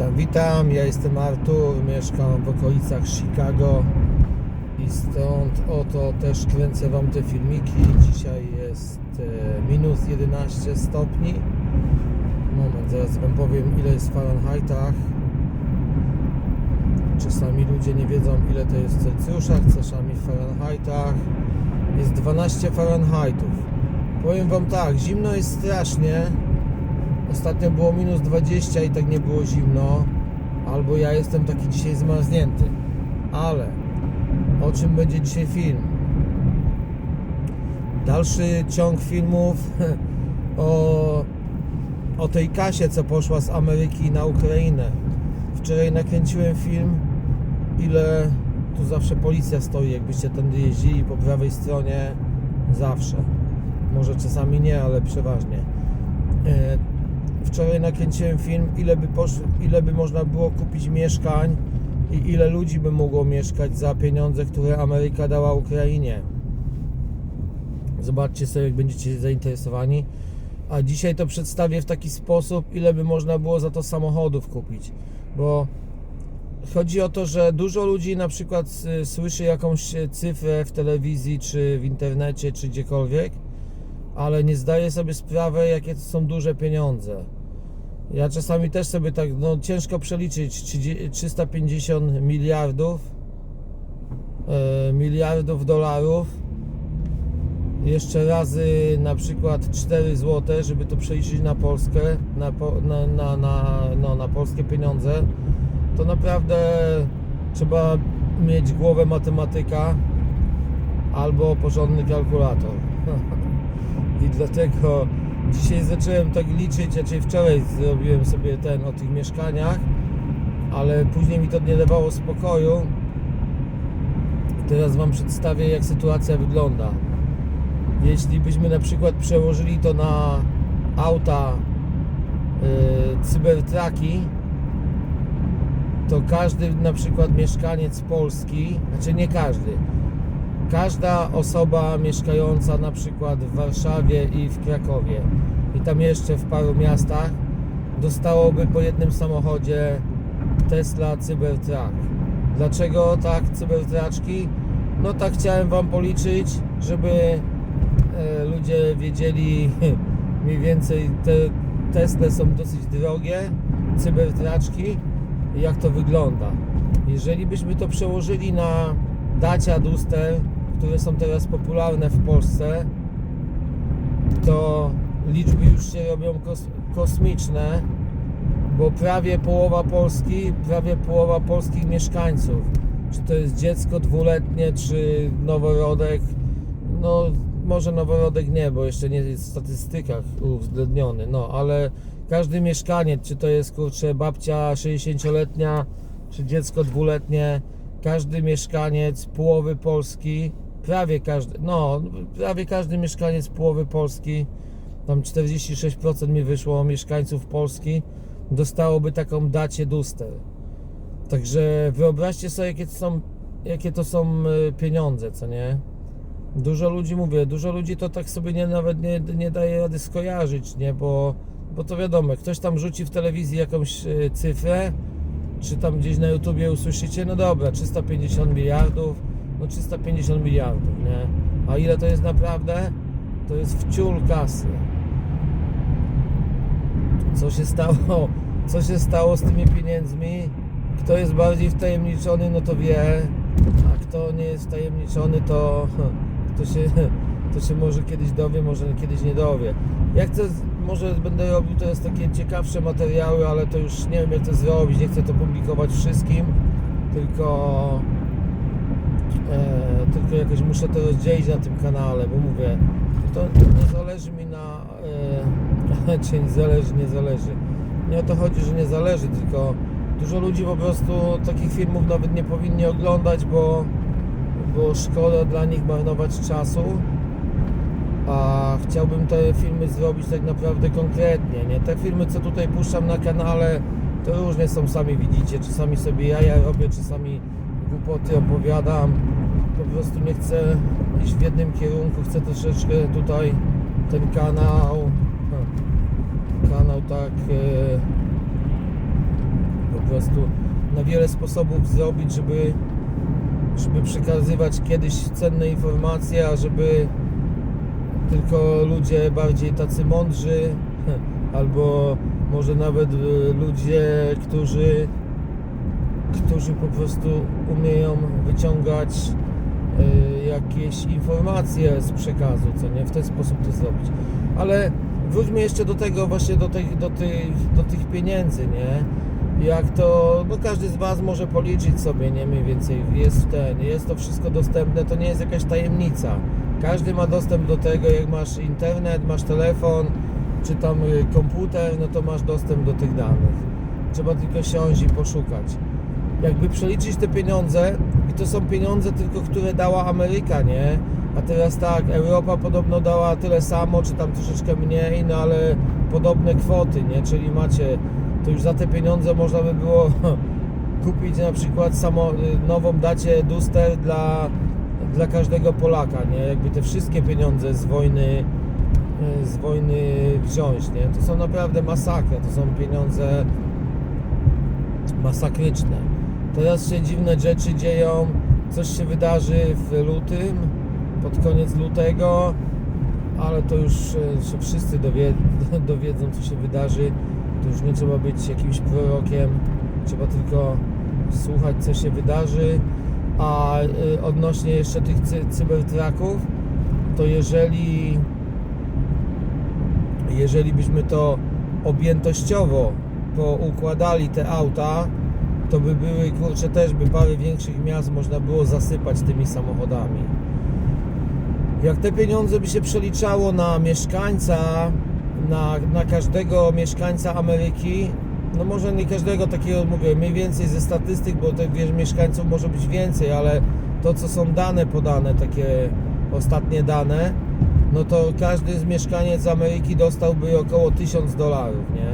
Witam, witam. Ja jestem Artur, mieszkam w okolicach Chicago i stąd oto też kręcę Wam te filmiki. Dzisiaj jest e, minus 11 stopni. Moment, zaraz Wam powiem ile jest w Fahrenheitach. Czasami ludzie nie wiedzą ile to jest w Celsjuszach, czasami w Fahrenheitach. Jest 12 Fahrenheitów. Powiem Wam tak, zimno jest strasznie. Ostatnio było minus 20 i tak nie było zimno. Albo ja jestem taki dzisiaj zmarznięty. Ale o czym będzie dzisiaj film? Dalszy ciąg filmów o, o tej kasie, co poszła z Ameryki na Ukrainę. Wczoraj nakręciłem film, ile tu zawsze policja stoi, jakbyście tędy jeździli po prawej stronie, zawsze. Może czasami nie, ale przeważnie. Wczoraj nakręciłem film, ile by, posz... ile by można było kupić mieszkań i ile ludzi by mogło mieszkać za pieniądze, które Ameryka dała Ukrainie. Zobaczcie sobie, jak będziecie zainteresowani. A dzisiaj to przedstawię w taki sposób, ile by można było za to samochodów kupić. Bo chodzi o to, że dużo ludzi na przykład y, słyszy jakąś cyfrę w telewizji, czy w internecie, czy gdziekolwiek, ale nie zdaje sobie sprawy, jakie to są duże pieniądze. Ja czasami też sobie tak, no ciężko przeliczyć 30 350 miliardów e, miliardów dolarów jeszcze razy na przykład 4 zł, żeby to przeliczyć na Polskę, na, na, na, na, no, na polskie pieniądze, to naprawdę trzeba mieć głowę matematyka albo porządny kalkulator. I dlatego dzisiaj zacząłem tak liczyć, raczej wczoraj zrobiłem sobie ten o tych mieszkaniach, ale później mi to nie dawało spokoju. Teraz Wam przedstawię, jak sytuacja wygląda. Jeśli byśmy na przykład przełożyli to na auta yy, cybertraki, to każdy na przykład mieszkaniec Polski, znaczy nie każdy, każda osoba mieszkająca na przykład w Warszawie i w Krakowie i tam jeszcze w paru miastach dostałoby po jednym samochodzie Tesla Cybertruck. Dlaczego tak cybertraczki? No tak chciałem Wam policzyć, żeby e, ludzie wiedzieli mniej więcej te Tesle są dosyć drogie, cybertraczki jak to wygląda. Jeżeli byśmy to przełożyli na Dacia Duster, które są teraz popularne w Polsce, to liczby już się robią kos kosmiczne, bo prawie połowa Polski, prawie połowa polskich mieszkańców, czy to jest dziecko dwuletnie, czy noworodek, no może noworodek nie, bo jeszcze nie jest w statystykach uwzględniony, no ale każdy mieszkaniec, czy to jest kurczę babcia 60-letnia, czy dziecko dwuletnie, każdy mieszkaniec połowy Polski, prawie każdy, no prawie każdy mieszkaniec połowy Polski, tam 46% mi wyszło mieszkańców Polski, dostałoby taką dacie Duster. Także wyobraźcie sobie, jakie to są, jakie to są y, pieniądze, co nie? Dużo ludzi, mówię, dużo ludzi to tak sobie nie, nawet nie, nie daje rady skojarzyć, nie? Bo, bo to wiadomo, ktoś tam rzuci w telewizji jakąś y, cyfrę, czy tam gdzieś na YouTubie usłyszycie, no dobra, 350 miliardów, no 350 miliardów, nie? A ile to jest naprawdę? To jest wciul kasy. Co się stało? Co się stało z tymi pieniędzmi? Kto jest bardziej wtajemniczony, no to wie, a kto nie jest wtajemniczony, to, to, się, to się może kiedyś dowie, może kiedyś nie dowie. Ja chcę, może będę robił teraz takie ciekawsze materiały, ale to już nie wiem jak to zrobić, nie chcę to publikować wszystkim, tylko e, tylko jakoś muszę to rozdzielić na tym kanale, bo mówię, to nie zależy mi na e, czy nie zależy, nie zależy. Nie o to chodzi, że nie zależy, tylko dużo ludzi po prostu takich filmów nawet nie powinni oglądać, bo, bo szkoda dla nich marnować czasu. A chciałbym te filmy zrobić tak naprawdę konkretnie, nie? Te filmy, co tutaj puszczam na kanale, to różnie są, sami widzicie. Czasami sobie jaja robię, czasami głupoty opowiadam. Po prostu nie chcę iść w jednym kierunku, chcę troszeczkę tutaj ten kanał, kanał tak prostu na wiele sposobów zrobić, żeby, żeby przekazywać kiedyś cenne informacje, a żeby tylko ludzie bardziej tacy mądrzy, albo może nawet y, ludzie, którzy, którzy po prostu umieją wyciągać y, jakieś informacje z przekazu, co nie? W ten sposób to zrobić. Ale wróćmy jeszcze do tego właśnie, do tych, do tych, do tych pieniędzy, nie? Jak to, no każdy z Was może policzyć sobie, nie mniej więcej, jest ten, jest to wszystko dostępne, to nie jest jakaś tajemnica. Każdy ma dostęp do tego, jak masz internet, masz telefon, czy tam y, komputer, no to masz dostęp do tych danych. Trzeba tylko siąść i poszukać. Jakby przeliczyć te pieniądze, i to są pieniądze tylko, które dała Ameryka, nie? A teraz tak, Europa podobno dała tyle samo, czy tam troszeczkę mniej, no ale podobne kwoty, nie? Czyli macie, to już za te pieniądze można by było kupić na przykład samo, y, nową dacie Duster dla, dla każdego Polaka, nie? Jakby te wszystkie pieniądze z wojny y, z wojny wziąć, nie? To są naprawdę masakra, to są pieniądze masakryczne. Teraz się dziwne rzeczy dzieją, coś się wydarzy w lutym, pod koniec lutego, ale to już e, się wszyscy dowie, dowiedzą, co się wydarzy. To już nie trzeba być jakimś prorokiem, trzeba tylko słuchać, co się wydarzy. A y, odnośnie jeszcze tych cy, cybertraków, to jeżeli jeżeli byśmy to objętościowo poukładali te auta, to by były, kurczę, też by parę większych miast można było zasypać tymi samochodami. Jak te pieniądze by się przeliczało na mieszkańca, na, na każdego mieszkańca Ameryki, no może nie każdego takiego, mówię, mniej więcej ze statystyk, bo tych wiesz, mieszkańców może być więcej, ale to co są dane podane, takie ostatnie dane, no to każdy z mieszkaniec Ameryki dostałby około 1000 dolarów, nie?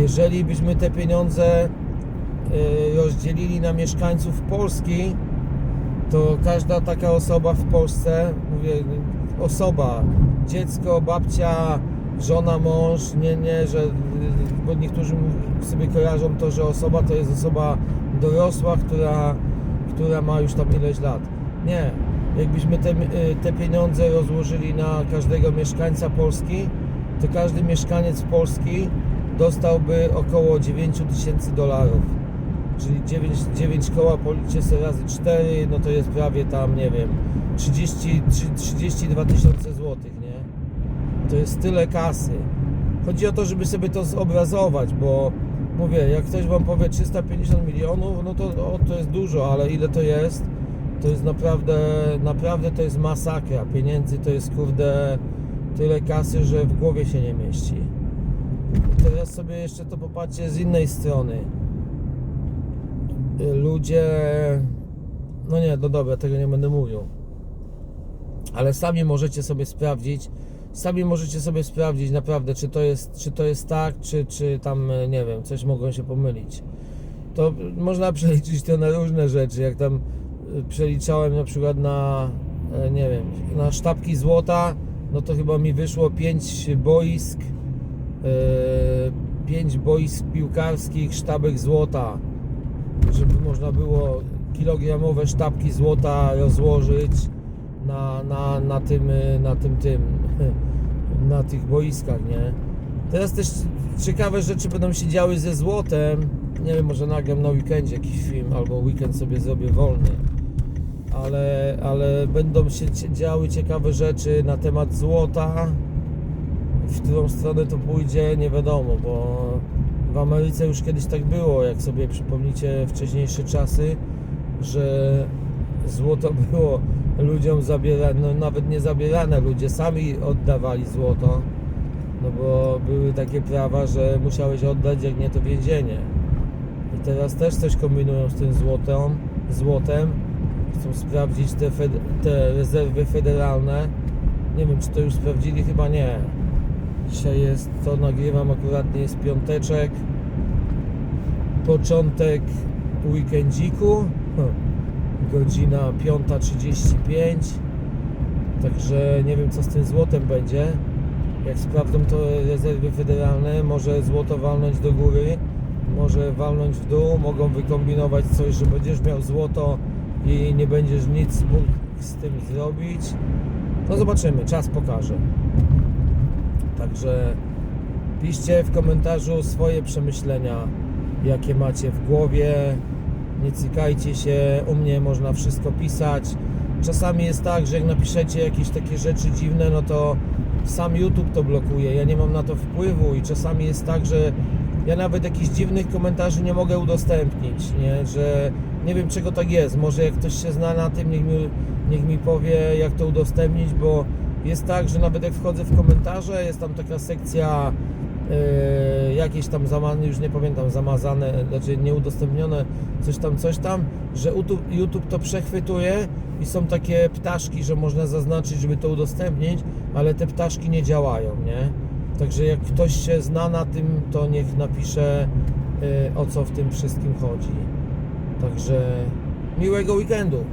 Jeżeli byśmy te pieniądze rozdzielili na mieszkańców Polski, to każda taka osoba w Polsce, mówię, osoba, dziecko, babcia, żona, mąż, nie, nie, że, bo niektórzy sobie kojarzą to, że osoba to jest osoba dorosła, która, która ma już tam ileś lat. Nie, jakbyśmy te, te pieniądze rozłożyli na każdego mieszkańca Polski, to każdy mieszkaniec Polski dostałby około 9 tysięcy dolarów. Czyli 9, 9 koła policzę sobie razy 4, no to jest prawie tam, nie wiem, 30, 32 tysiące złotych, nie? To jest tyle kasy. Chodzi o to, żeby sobie to zobrazować, bo mówię, jak ktoś wam powie 350 milionów, no to o, to jest dużo, ale ile to jest? To jest naprawdę, naprawdę to jest masakra. Pieniędzy to jest kurde tyle kasy, że w głowie się nie mieści. I teraz sobie jeszcze to popatrzcie z innej strony. Ludzie, no nie, no dobra, tego nie będę mówił. Ale sami możecie sobie sprawdzić, sami możecie sobie sprawdzić naprawdę, czy to jest, czy to jest tak, czy, czy tam, nie wiem, coś mogą się pomylić. To można przeliczyć to na różne rzeczy, jak tam przeliczałem na przykład na, e, nie wiem, na sztabki złota, no to chyba mi wyszło 5 boisk, 5 boisk piłkarskich, sztabek złota, żeby można było kilogramowe sztabki złota rozłożyć na, na, na tym, e, na tym, tym, na tych boiskach, nie? Teraz też ciekawe rzeczy będą się działy ze złotem. Nie wiem, może nagram na weekendzie jakiś film, albo weekend sobie zrobię wolny. Ale, ale będą się działy ciekawe rzeczy na temat złota. W którą stronę to pójdzie, nie wiadomo, bo w Ameryce już kiedyś tak było, jak sobie przypomnicie wcześniejsze czasy, że złoto było ludziom zabierane, no nawet nie zabierane, ludzie sami oddawali złoto, no bo były takie prawa, że musiałeś oddać, jak nie to więzienie. I teraz też coś kombinują z tym złotem, złotem. Chcą sprawdzić te, te rezerwy federalne. Nie wiem, czy to już sprawdzili, chyba nie. Dzisiaj jest, to nagrywam akurat, nie jest piąteczek. Początek weekendziku. Godzina 5.35. Także nie wiem, co z tym złotem będzie. Jak sprawdzą to rezerwy federalne, może złoto walnąć do góry może walnąć w dół, mogą wykombinować coś, że będziesz miał złoto i nie będziesz nic mógł z tym zrobić. No zobaczymy, czas pokaże. Także piszcie w komentarzu swoje przemyślenia, jakie macie w głowie. Nie cykajcie się, u mnie można wszystko pisać. Czasami jest tak, że jak napiszecie jakieś takie rzeczy dziwne, no to sam YouTube to blokuje. Ja nie mam na to wpływu i czasami jest tak, że ja nawet jakichś dziwnych komentarzy nie mogę udostępnić, nie? że nie wiem czego tak jest. Może jak ktoś się zna na tym, niech mi, niech mi powie jak to udostępnić, bo jest tak, że nawet jak wchodzę w komentarze, jest tam taka sekcja yy, jakieś tam zamazane, już nie pamiętam, zamazane, znaczy nieudostępnione, coś tam, coś tam, że YouTube, YouTube to przechwytuje i są takie ptaszki, że można zaznaczyć, żeby to udostępnić, ale te ptaszki nie działają, nie? Także jak ktoś się zna na tym, to niech napisze yy, o co w tym wszystkim chodzi. Także miłego weekendu.